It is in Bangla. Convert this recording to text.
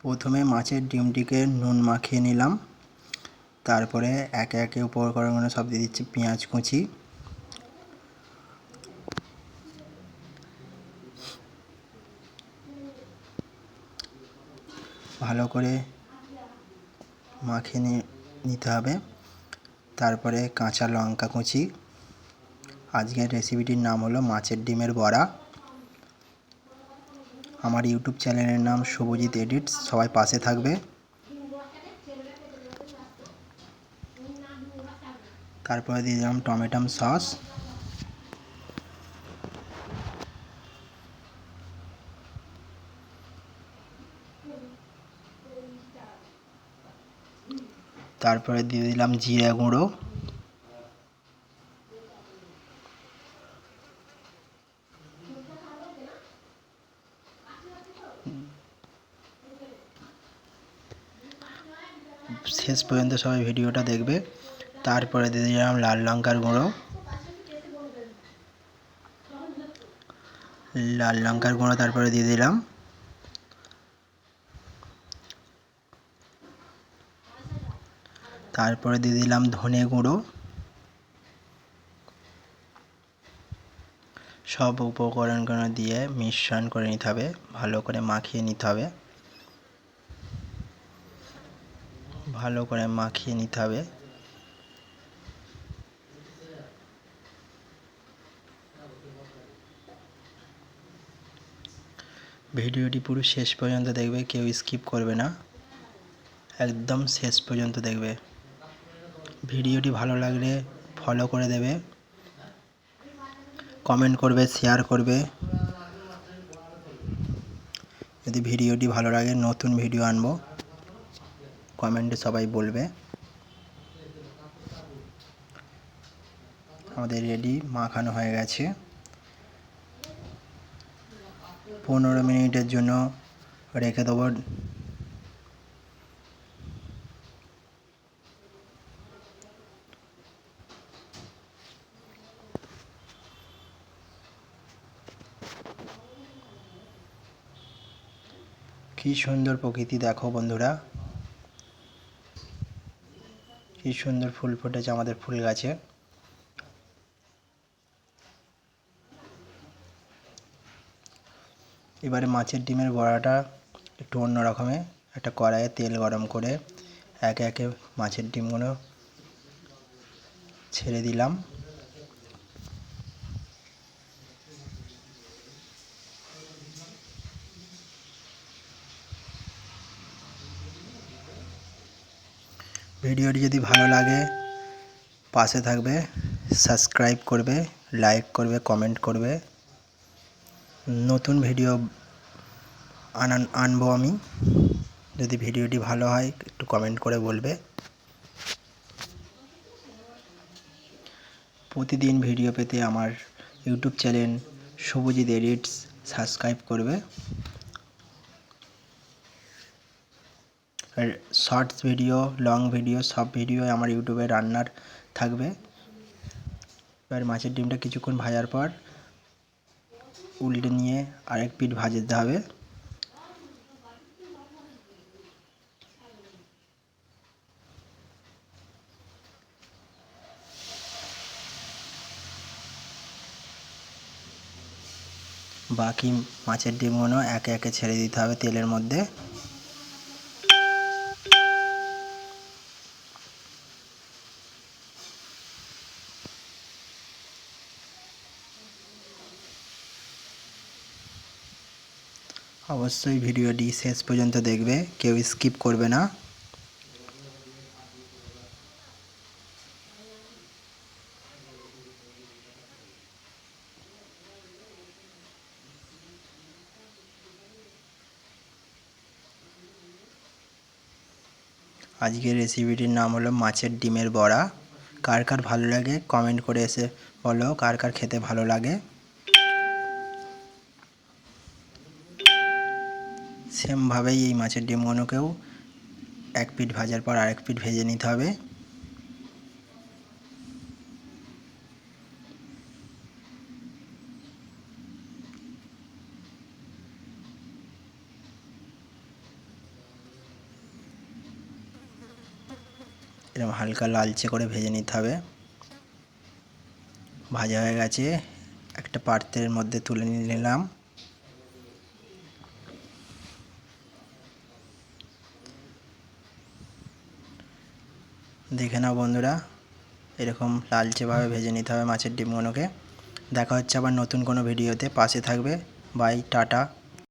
প্রথমে মাছের ডিমটিকে নুন মাখিয়ে নিলাম। তারপরে একে একে উপর উপকরণগুলো সব দিয়ে দিচ্ছি পেঁয়াজ কুচি। ভালো করে মাখিয়ে নিতে হবে। তারপরে কাঁচা লঙ্কা কুচি। আজকের রেসিপিটির নাম হলো মাছের ডিমের বড়া। আমার ইউটিউব চ্যানেলের নাম শুভজিৎ এডিটস, সবাই পাশে থাকবে। তারপরে দিয়ে দিলাম টমেটো সস। তারপরে দিয়ে দিলাম জিরে গুঁড়ো। শেষ পর্যন্ত সবাই ভিডিওটা দেখবে। তারপরে দিয়ে দিলাম লাল লঙ্কার গুঁড়ো। লাল লঙ্কার গুঁড়ো তারপরে দিয়ে দিলাম। তারপরে দিয়ে দিলাম ধনে গুঁড়ো। সব উপকরণগুলো দিয়ে মিশ্রণ করে নিতে হবে। ভালো করে মাখিয়ে নিতে হবে। ভালো করে মাখিয়ে নিতে হবে। ভিডিওটি পুরো শেষ পর্যন্ত দেখবে, কেউ স্কিপ করবে না। একদম শেষ পর্যন্ত দেখবে। ভিডিওটি ভালো লাগলে ফলো করে দেবে। কমেন্ট করবে শেয়ার করবে। যদি ভিডিওটি ভালো লাগে, নতুন ভিডিও আনব। কমেন্টে সবাই বলবে। আমাদের রেডি, মাখানো হয়ে গেছে। পনেরো মিনিটের জন্য রেখে দেবো। কি সুন্দর প্রকৃতি দেখো বন্ধুরা। কি সুন্দর ফুল ফুটেছে আমাদের ফুল গাছে। এবারে মাছের ডিমের বড়াটা একটু অন্য রকমে, একটা কড়াইয়ে তেল গরম করে একে একে মাছের ডিমগুলো ছেড়ে দিলাম। ভিডিওটি যদি ভালো লাগে, পাশে থাকবে, সাবস্ক্রাইব করবে, লাইক করবে, কমেন্ট করবে। নতুন ভিডিও আনান, আনব আমি। যদি ভিডিওটি ভালো হয়, একটু কমেন্ট করে বলবে। প্রতিদিন ভিডিও পেতে আমার YouTube channel Subhajit edits subscribe করবে। শর্টস ভিডিও লং ভিডিও সব ভিডিও আমার ইউটিউবে রান্নার থাকবে। এবার মাছের ডিমটা কিছুক্ষণ ভাজার পর উল্টে নিয়ে আরেক পিঠ ভাজতে হবে। বাকি মাছের ডিমগুলো একে একে ছেড়ে দিতে হবে তেলের মধ্যে। অবশ্যই ভিডিওটি শেষ পর্যন্ত দেখবে, কেউ স্কিপ করবে না। আজকের রেসিপিটির নাম হলো মাছের ডিমের বড়া। কার কার ভালো লাগে কমেন্ট করে এসে বলো, কার কার খেতে ভালো লাগে। সেমভাবেই এই মাছের ডিমগুলোকেও এক পিঠ ভাজার পর আরেক পিঠ ভেজে নিতে হবে। এরকম হালকা লালচে করে ভেজে নিতে হবে। ভাজা হয়ে গেছে। একটা পাত্রের মধ্যে তুলে নিলাম। দেখে নাও বন্ধুরা, এরকম লালচেভাবে ভেজে নিতে হবে মাছের ডিমগুলোকে। দেখা হচ্ছে আবার নতুন কোনো ভিডিওতে পাশে থাকবে। Bye tata.